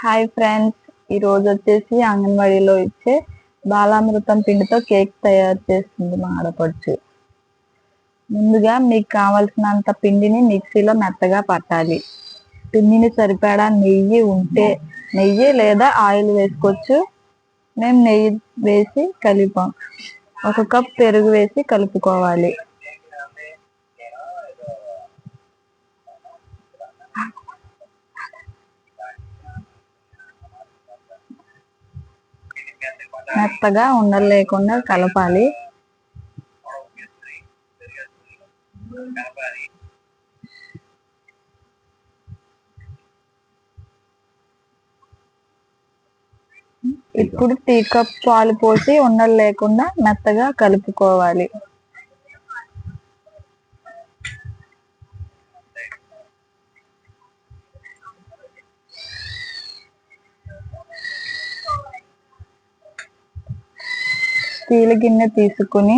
Hi friends ఈ రోజు వచ్చేసి అంగన్వాడీలో ఇచ్చే బాలామృతం పిండితో కేక్ తయారు చేస్తుంది మా ఆడపడుచు. ముందుగా మీకు కావలసినంత పిండిని మిక్సీలో మెత్తగా పట్టాలి. పిండిని సరిపడా నెయ్యి ఉంటే నెయ్యి లేదా ఆయిల్ వేసుకోవచ్చు. మేము నెయ్యి వేసి కలిపాం. ఒక కప్ పెరుగు వేసి కలుపుకోవాలి. మెత్తగా ఉండలు లేకుండా కలపాలి. ఇప్పుడు టీ కప్ పాలు పోసి ఉండలు లేకుండా మెత్తగా కలుపుకోవాలి. స్టీల్ గిన్నె తీసుకుని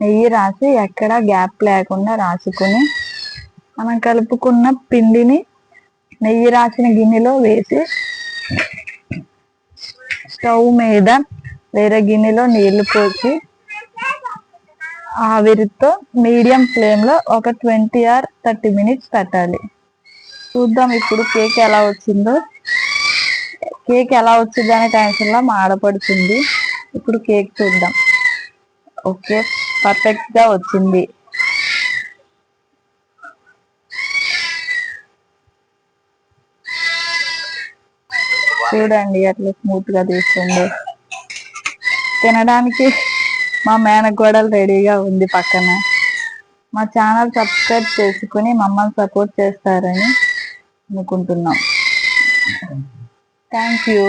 నెయ్యి రాసి ఎక్కడ గ్యాప్ లేకుండా రాసుకుని మనం కలుపుకున్న పిండిని నెయ్యి రాసిన గిన్నెలో వేసి స్టవ్ మీద వేరే గిన్నెలో నీళ్ళు పోసి ఆవిరితో మీడియం ఫ్లేమ్లో ఒక ట్వంటీ ఆర్ థర్టీ మినిట్స్ పెట్టాలి. చూద్దాం ఇప్పుడు కేక్ ఎలా వచ్చిందో. కేక్ ఎలా వచ్చింది అనే టెన్షన్లో మాడపడుతుంది. ఇప్పుడు కేక్ చూద్దాం. ఓకే పర్ఫెక్ట్గా వచ్చింది. చూడండి అట్లా స్మూత్గా తీస్తుంది. తినడానికి మా మేనగోడలు రెడీగా ఉంది పక్కన. మా ఛానల్ సబ్స్క్రైబ్ చేసుకుని మమ్మల్ని సపోర్ట్ చేస్తారని అనుకుంటున్నాం. Thank you